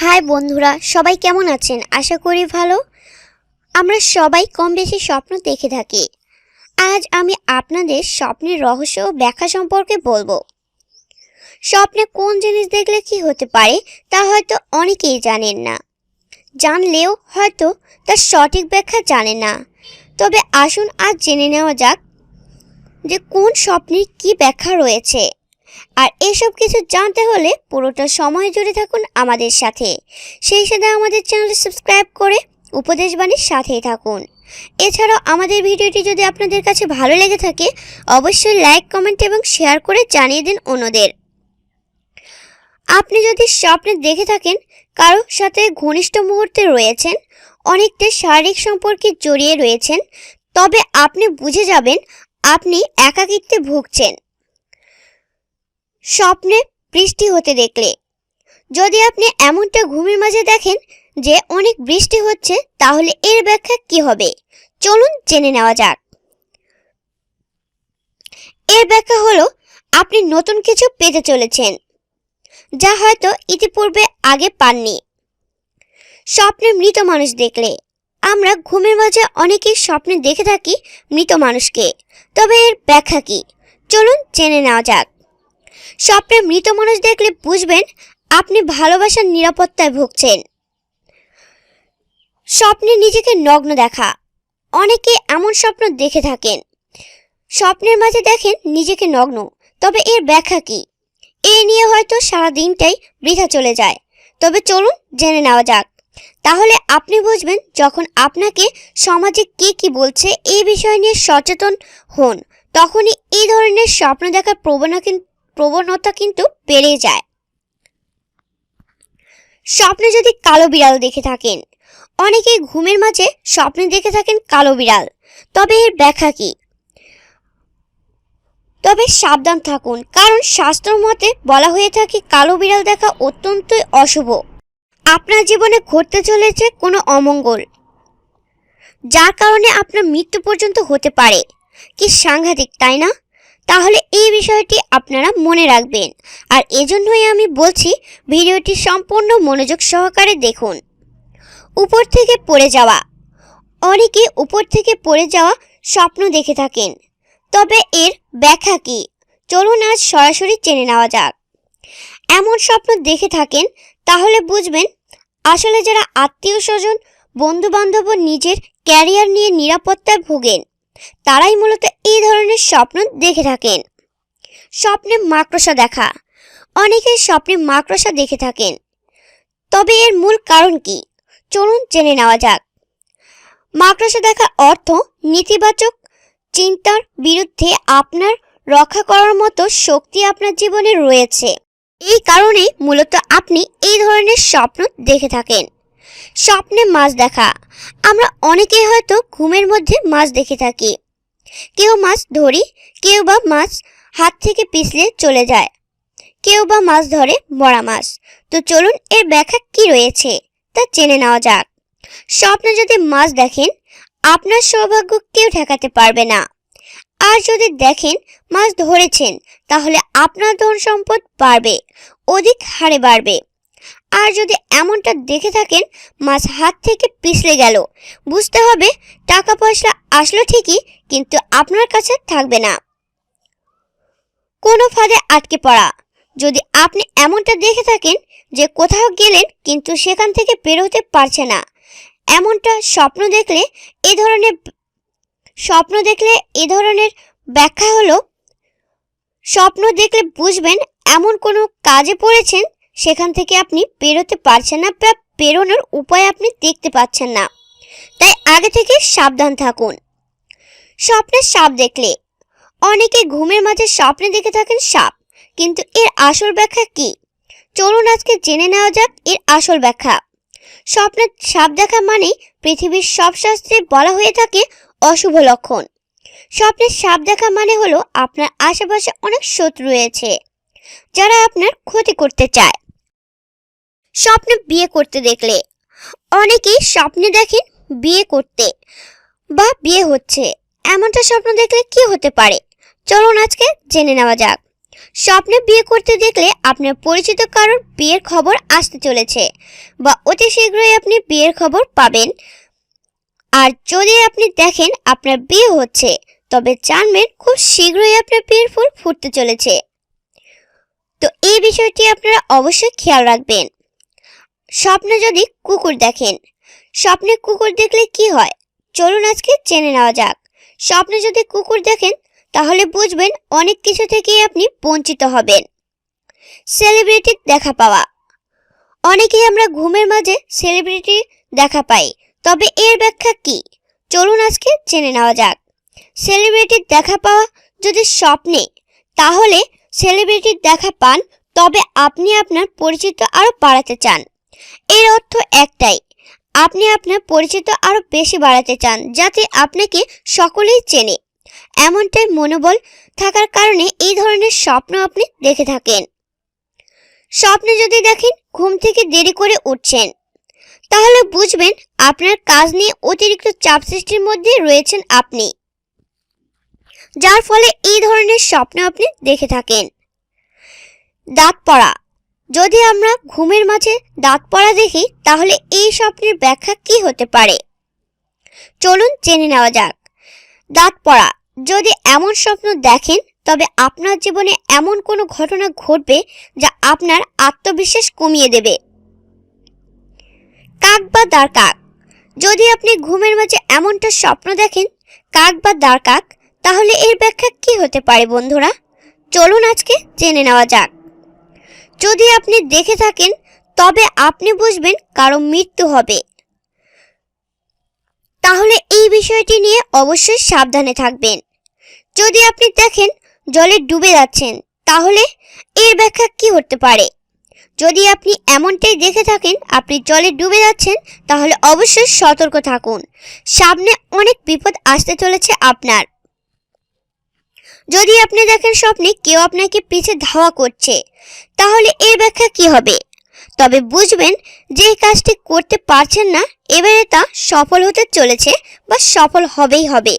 High বন্ধুরা, সবাই কেমন আছেন? আশা করি ভালো। আমরা সবাই কম বেশি স্বপ্ন দেখে থাকি। আজ আমি আপনাদের স্বপ্নের রহস্য ও ব্যাখ্যা সম্পর্কে বলব। স্বপ্নে কোন জিনিস দেখলে কি হতে পারে, তা হয়তো অনেকেই জানেন না। জানলেও হয়তো তার সঠিক ব্যাখ্যা জানে না। তবে আসুন আজ জেনে নেওয়া যাক যে কোন স্বপ্নের কি ব্যাখ্যা রয়েছে। আর এসব কিছু জানতে হলে পুরোটা সময় জুড়ে থাকুন আমাদের সাথে। সেই সাথে আমাদের চ্যানেল সাবস্ক্রাইব করে উপদেশ বাণীর সাথেই থাকুন। এছাড়াও আমাদের ভিডিওটি যদি আপনাদের কাছে ভালো লেগে থাকে, অবশ্যই লাইক, কমেন্ট এবং শেয়ার করে জানিয়ে দিন অন্যদের। আপনি যদি স্বপ্নে দেখে থাকেন কারোর সাথে ঘনিষ্ঠ মুহূর্তে রয়েছেন, অনেকটা শারীরিক সম্পর্কে জড়িয়ে রয়েছেন, তবে আপনি বুঝে যাবেন, আপনি একাকিত্বে ভুগছেন। স্বপ্নে বৃষ্টি হতে দেখলে। যদি আপনি এমনটা ঘুমের মাঝে দেখেন যে অনেক বৃষ্টি হচ্ছে, তাহলে এর ব্যাখ্যা কি হবে? চলুন জেনে নেওয়া যাক। এর ব্যাখ্যা হলো, আপনি নতুন কিছু পেতে চলেছেন, যা হয়তো ইতিপূর্বে আগে পাননি। স্বপ্নে মৃত মানুষ দেখলে। আমরা ঘুমের মাঝে অনেকেই স্বপ্নে দেখে থাকি মৃত মানুষকে, তবে এর ব্যাখ্যা কি? চলুন জেনে নেওয়া যাক। স্বপ্নে মৃত মানুষ দেখলে বুঝবেন আপনি ভালোবাসার নিরাপত্তায় ভুগছেন। স্বপ্নে নিজেকে নগ্ন দেখা। অনেকে এমন স্বপ্ন দেখে থাকেন। স্বপ্নের মাঝে দেখেন নিজেকে নগ্ন, তবে এর ব্যাখ্যা কি? এ নিয়ে হয়তো সারা দিনটাই বৃথা চলে যায়। তবে চলুন জেনে নেওয়া যাক। তাহলে আপনি বুঝবেন যখন আপনাকে সমাজে কে কি বলছে এই বিষয় নিয়ে সচেতন হন, তখনই এই ধরনের স্বপ্ন দেখার প্রবণতা প্রবণতা কিন্তু বেড়ে যায়। স্বপ্নে যদি কালো বিড়াল দেখে থাকেন, অনেকেই ঘুমের মাঝে স্বপ্নে দেখে থাকেন কালো বিড়াল। তবে এর ব্যাখ্যা কি? তবে সাবধান থাকুন, কারণ শাস্ত্র মতে বলা হয়ে থাকে কালো বিড়াল দেখা অত্যন্তই অশুভ। আপনার জীবনে ঘটতে চলেছে কোনো অমঙ্গল, যার কারণে আপনার মৃত্যু পর্যন্ত হতে পারে। কি সাংঘাতিক, তাই না? তাহলে এই বিষয়টি আপনারা মনে রাখবেন। আর এজন্যই আমি বলছি, ভিডিওটি সম্পূর্ণ মনোযোগ সহকারে দেখুন। উপর থেকে পড়ে যাওয়া। অনেকে উপর থেকে পড়ে যাওয়া স্বপ্ন দেখে থাকেন। তবে এর ব্যাখ্যা কি? চলুন আজ সরাসরি জেনে নেওয়া যাক। এমন স্বপ্ন দেখে থাকেন, তাহলে বুঝবেন, আসলে যারা আত্মীয় স্বজন বন্ধু বান্ধব নিজের ক্যারিয়ার নিয়ে নিরাপত্তায় ভোগেন তারাই মূলত এই ধরনের স্বপ্ন দেখে থাকেন। স্বপ্নে মাকড়সা দেখা। অনেকেই স্বপ্নে মাকড়সা দেখে থাকেন। তবে এর মূল কারণ কি? চলুন জেনে নেওয়া যাক। মাকড়সা দেখার অর্থ নেতিবাচক চিন্তার বিরুদ্ধে আপনার রক্ষা করার মতো শক্তি আপনার জীবনে রয়েছে। এই কারণে মূলত আপনি এই ধরনের স্বপ্ন দেখে থাকেন। স্বপ্নে মাছ দেখা। আমরা অনেকেই হয়তো ঘুমের মধ্যে মাছ দেখে থাকি। কেউ মাছ ধরি, কেউ বা মাছ হাত থেকে পিছলে চলে যায়। কেউ বা মাছ ধরে মরা মাছ। তো চলুন এর ব্যাখ্যা কি রয়েছে তা জেনে নেওয়া যাক। স্বপ্নে যদি মাছ দেখেন, আপনার সৌভাগ্য কেউ ঠেকাতে পারবে না। আর যদি দেখেন মাছ ধরেছেন, তাহলে আপনার ধন সম্পদ বাড়বে, অধিক হারে বাড়বে। আর যদি এমনটা দেখে থাকেন, মাছ হাত থেকে পিছলে গেল। বুঝতে হবে টাকা পয়সা আসলো ঠিকই, কিন্তু আপনার কাছে থাকবে না। কোনো ফাঁদে আটকে পড়া। যদি আপনি এমনটা দেখে থাকেন যে কোথাও গেলেন, কিন্তু সেখান থেকে বের হতে পারছে না। এমনটা স্বপ্ন দেখলে এ ধরনের স্বপ্ন দেখলে এ ধরনের ব্যাখ্যা হলো, স্বপ্ন দেখলে বুঝবেন এমন কোনো কাজে পড়েছেন সেখান থেকে আপনি বেরোতে পারছেন না বা বেরোনোর উপায় আপনি দেখতে পাচ্ছেন না। তাই আগে থেকে সাবধান থাকুন। স্বপ্নের সাপ দেখলে। অনেকে ঘুমের মাঝে স্বপ্নে দেখে থাকেন সাপ, কিন্তু এর আসল ব্যাখ্যা কি? চলুন আজকে জেনে নেওয়া যাক এর আসল ব্যাখ্যা। স্বপ্নে সাপ দেখা মানেই পৃথিবীর সব শাস্ত্রে বলা হয়ে থাকে অশুভ লক্ষণ। স্বপ্নে সাপ দেখা মানে হলো আপনার আশেপাশে অনেক শত্রু রয়েছে, যারা আপনার ক্ষতি করতে চায়। স্বপ্নে বিয়ে করতে দেখলে। অনেকেই স্বপ্নে দেখেন বিয়ে করতে বা বিয়ে হচ্ছে। এমনটা স্বপ্ন দেখলে কি হতে পারে? চলুন আজকে জেনে নেওয়া যাক। স্বপ্নে বিয়ে করতে দেখলে আপনার পরিচিত কারোর বিয়ের খবর আসতে চলেছে বা অতি শীঘ্রই আপনি বিয়ের খবর পাবেন। আর যদি আপনি দেখেন আপনার বিয়ে হচ্ছে, তবে জানবেন খুব শীঘ্রই আপনার বিয়ের ফুল ফুটতে চলেছে। তো এই বিষয়টি আপনারা অবশ্যই খেয়াল রাখবেন। স্বপ্নে যদি কুকুর দেখেন, স্বপ্নে কুকুর দেখলে কি হয়? চলুন আজকে জেনে নেওয়া যাক। স্বপ্নে যদি কুকুর দেখেন, তাহলে বুঝবেন অনেক কিছু থেকেই আপনি বঞ্চিত হবেন। সেলিব্রিটির দেখা পাওয়া। অনেকেই আমরা ঘুমের মাঝে সেলিব্রিটি দেখা পাই, তবে এর ব্যাখ্যা কি? চলুন আজকে জেনে নেওয়া যাক। সেলিব্রিটির দেখা পাওয়া যদি স্বপ্নে, তাহলে সেলিব্রিটির দেখা পান, তবে আপনি আপনার পরিচিত আরও বাড়াতে চান। এর অর্থ একটাই। আপনি আপনার পরিচিত আরও বেশি বাড়াতে চান, যাতে আপনাকে সকলেই চেনে। এমনটাই মনোবল থাকার কারণে এই ধরনের স্বপ্ন আপনি দেখে থাকেন। স্বপ্নে যদি দেখেন ঘুম থেকে দেরি করে উঠছেন, তাহলে বুঝবেন আপনার কাজ নিয়ে অতিরিক্ত চাপ সৃষ্টির মধ্যে রয়েছেন আপনি। যার ফলে এই ধরনের স্বপ্ন আপনি দেখে থাকেন। দাঁত পড়া যদি আমরা ঘুমের মাঝে দাঁত পড়া দেখি, তাহলে এই স্বপ্নের ব্যাখ্যা কি হতে পারে? চলুন জেনে নেওয়া যাক। দাঁত পড়া। যদি এমন স্বপ্ন দেখেন, তবে আপনার জীবনে এমন কোনো ঘটনা ঘটবে যা আপনার আত্মবিশ্বাস কমিয়ে দেবে। কাক বা দাঁড় কাক। যদি আপনি ঘুমের মাঝে এমনটা স্বপ্ন দেখেন, কাক বা দাঁড় কাক, তাহলে এর ব্যাখ্যা কি হতে পারে বন্ধুরা? চলুন আজকে জেনে নেওয়া যাক। যদি আপনি দেখে থাকেন, তবে আপনি বুঝবেন কারও মৃত্যু হবে। তাহলে এই বিষয়টি নিয়ে অবশ্যই সাবধানে থাকবেন। যদি আপনি দেখেন জলে ডুবে যাচ্ছেন, তাহলে এর ব্যাখ্যা কি হতে পারে? যদি আপনি এমনটাই দেখে থাকেন, আপনি জলে ডুবে যাচ্ছেন, তাহলে অবশ্যই সতর্ক থাকুন। সামনে অনেক বিপদ আসতে চলেছে আপনার। যদি আপনি দেখেন স্বপ্নে কেউ আপনাকে পিছে ধাওয়া করছে, তাহলে এর ব্যাখ্যা কি হবে? তবে বুঝবেন যে কাজটি করতে পারছেন না, এবারে তা সফল হতে চলেছে বা সফল হবেই হবে।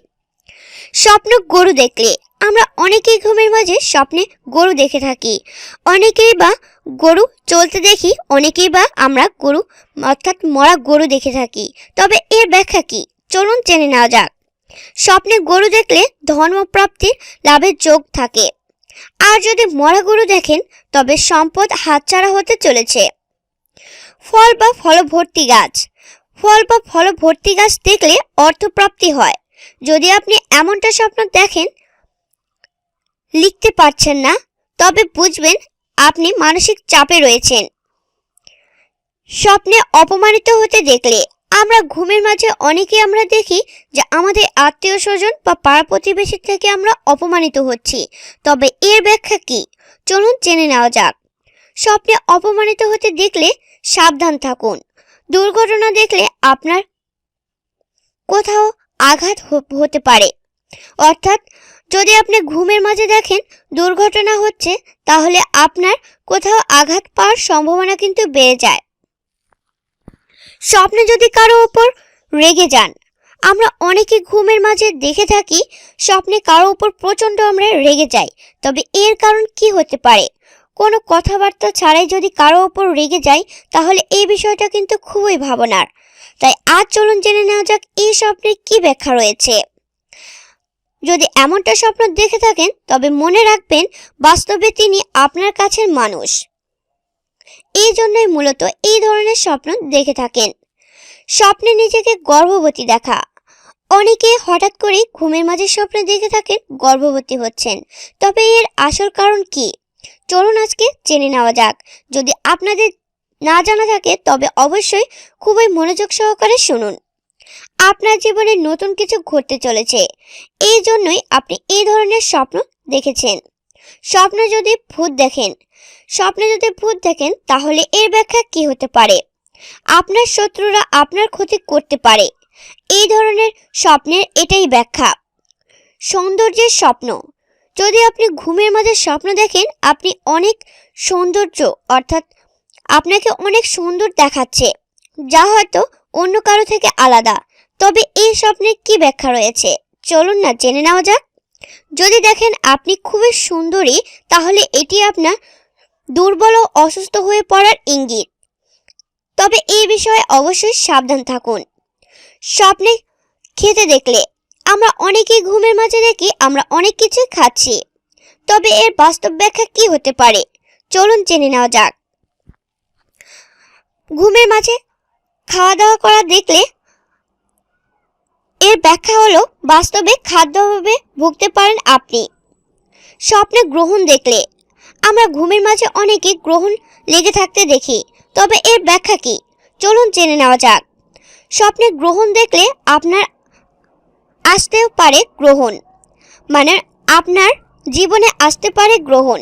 স্বপ্ন গরু দেখলে, আমরা অনেকেই ঘুমের মাঝে স্বপ্নে গরু দেখে থাকি। অনেকেই বা গরু চলতে দেখি, অনেকেই বা আমরা গরু, অর্থাৎ মরা গরু দেখে থাকি। তবে এর ব্যাখ্যা কি? চলুন জেনে নেওয়া যাক। স্বপ্নে গরু দেখলে ধর্মপ্রাপ্তির লাভের যোগ থাকে। আর যদি মরা গরু দেখেন, তবে সম্পদ হাতছাড়া হতে চলেছে। ফল বা ফলভর্তি গাছ। ফল বা ফলভর্তি গাছ দেখলে অর্থপ্রাপ্তি হয়। যদি আপনি এমনটা স্বপ্ন দেখেন, লিখতে পারছেন না, তবে বুঝবেন আপনি মানসিক চাপে রয়েছেন। স্বপ্নে অপমানিত হতে দেখলে আমরা ঘুমের মাঝে অনেকে আমরা দেখি যে আমাদের আত্মীয় স্বজন বা পাড়া প্রতিবেশী থেকে আমরা অপমানিত হচ্ছি। তবে এর ব্যাখ্যা কি? চলুন জেনে নেওয়া যাক। স্বপ্নে অপমানিত হতে দেখলে সাবধান থাকুন। দুর্ঘটনা দেখলে আপনার কোথাও আঘাত হতে পারে। অর্থাৎ যদি আপনি ঘুমের মাঝে দেখেন দুর্ঘটনা হচ্ছে, তাহলে আপনার কোথাও আঘাত পাওয়ার সম্ভাবনা কিন্তু বেড়ে যায়। স্বপ্নে যদি কারও ওপর রেগে যান। আমরা অনেকে ঘুমের মাঝে দেখে থাকি স্বপ্নে কারও ওপর প্রচণ্ড আমরা রেগে যাই। তবে এর কারণ কি হতে পারে? কোনো কথাবার্তা ছাড়াই যদি কারও ওপর রেগে যাই, তাহলে এই বিষয়টা কিন্তু খুবই ভাবনার। তাই আজ চলুন জেনে নেওয়া যাক এই স্বপ্নের কি ব্যাখ্যা রয়েছে। যদি এমনটা স্বপ্ন দেখে থাকেন, তবে মনে রাখবেন, বাস্তবে তিনি আপনার কাছের মানুষ। এই জন্যই মূলত এই ধরনের স্বপ্ন দেখে থাকেন। স্বপ্নে নিজেকে গর্ভবতী দেখা। অনেকে হঠাৎ করে ঘুমের মাঝে স্বপ্ন দেখে থাকেন গর্ভবতী হচ্ছেন। তবে এর আসল কারণ কি? চলুন আজকে জেনে নেওয়া যাক। যদি আপনাদের না জানা থাকে, তবে অবশ্যই খুবই মনোযোগ সহকারে শুনুন। আপনার জীবনে নতুন কিছু ঘটতে চলেছে। এই জন্যই আপনি এই ধরনের স্বপ্ন দেখেছেন। স্বপ্নে যদি ভূত দেখেন স্বপ্নে যদি ভূত দেখেন, তাহলে এর ব্যাখ্যা কি হতে পারে? আপনার শত্রুরা আপনার ক্ষতি করতে পারে। এই ধরনের স্বপ্নের এটাই ব্যাখ্যা। সৌন্দর্যের স্বপ্ন। যদি আপনি ঘুমের মাঝে স্বপ্ন দেখেন, আপনি অনেক সৌন্দর্য, অর্থাৎ আপনাকে অনেক সুন্দর দেখাচ্ছে, যা হয়তো অন্য কারও থেকে আলাদা। তবে এই স্বপ্নের কি ব্যাখ্যা রয়েছে? চলুন না, জেনে নেওয়া যাক। যদি দেখেন আপনি খুবই সুন্দরী, তাহলে এটি আপনার দুর্বল ও অসুস্থ হয়ে পড়ার ইঙ্গিত। তবে এই বিষয়ে অবশ্যই সাবধান থাকুন। স্বপ্নে খেতে দেখলে আমরা অনেকেই ঘুমের মাঝে দেখি, আমরা অনেক কিছুই খাচ্ছি। তবে এর বাস্তব ব্যাখ্যা কি হতে পারে? চলুন জেনে নেওয়া যাক। ঘুমের মাঝে খাওয়া দাওয়া করা দেখলে এর ব্যাখ্যা হলো, বাস্তবে খাদ্যভাবে ভুগতে পারেন আপনি। স্বপ্নে গ্রহণ দেখলে আমরা ঘুমের মাঝে অনেকে গ্রহণ লেগে থাকতে দেখি, তবে এর ব্যাখ্যা কি? চলুন জেনে নেওয়া যাক। স্বপ্নে গ্রহণ দেখলে আপনার আসতেও পারে গ্রহণ মানে আপনার জীবনে আসতে পারে গ্রহণ,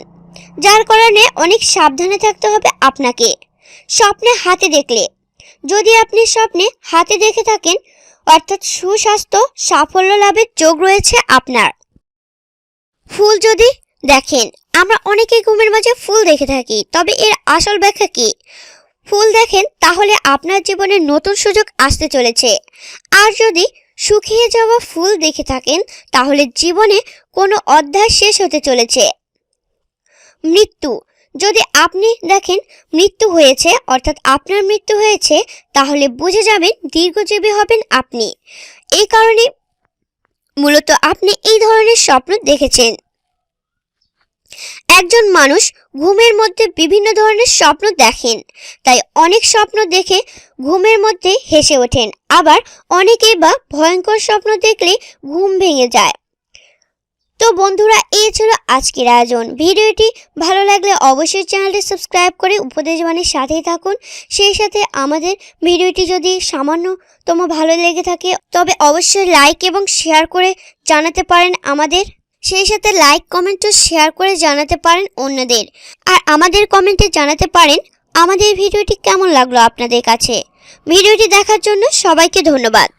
যার কারণে অনেক সাবধানে থাকতে হবে আপনাকে। স্বপ্নে হাতে দেখলে, যদি আপনি স্বপ্নে হাতে দেখে থাকেন, অর্থাৎ সুস্বাস্থ্য সাফল্য লাভের যোগ রয়েছে আপনার। ফুল যদি দেখেন, আমরা অনেকেই ঘুমের মাঝে ফুল দেখে থাকি, তবে এর আসল ব্যাখ্যা কি? ফুল দেখেন, তাহলে আপনার জীবনে নতুন সুযোগ আসতে চলেছে। আর যদি শুকিয়ে যাওয়া ফুল দেখে থাকেন, তাহলে জীবনে কোনো অধ্যায় শেষ হতে চলেছে। মৃত্যু। যদি আপনি দেখেন মৃত্যু হয়েছে, অর্থাৎ আপনার মৃত্যু হয়েছে, তাহলে বুঝে যাবেন দীর্ঘজীবী হবেন আপনি। এই কারণে মূলত আপনি এই ধরনের স্বপ্ন দেখেছেন। একজন মানুষ ঘুমের মধ্যে বিভিন্ন ধরনের স্বপ্ন দেখেন, তাই অনেক স্বপ্ন দেখে ঘুমের মধ্যে হেসে ওঠেন। আবার অনেকেই বা ভয়ঙ্কর স্বপ্ন দেখলে ঘুম ভেঙে যায়। তো বন্ধুরা, এই ছিল আজকের আয়োজন। ভিডিওটি ভালো লাগলে অবশ্যই চ্যানেলটি সাবস্ক্রাইব করে উপদেশবাণীর সাথেই থাকুন। সেই সাথে আমাদের ভিডিওটি যদি সামান্যতম ভালো লেগে থাকে, তবে অবশ্যই লাইক এবং শেয়ার করে জানাতে পারেন আমাদের। সেই সাথে লাইক কমেন্ট ও শেয়ার করে জানাতে পারেন অন্যদের। আর আমাদের কমেন্টে জানাতে পারেন আমাদের ভিডিওটি কেমন লাগল আপনাদের কাছে। ভিডিওটি দেখার জন্য সবাইকে ধন্যবাদ।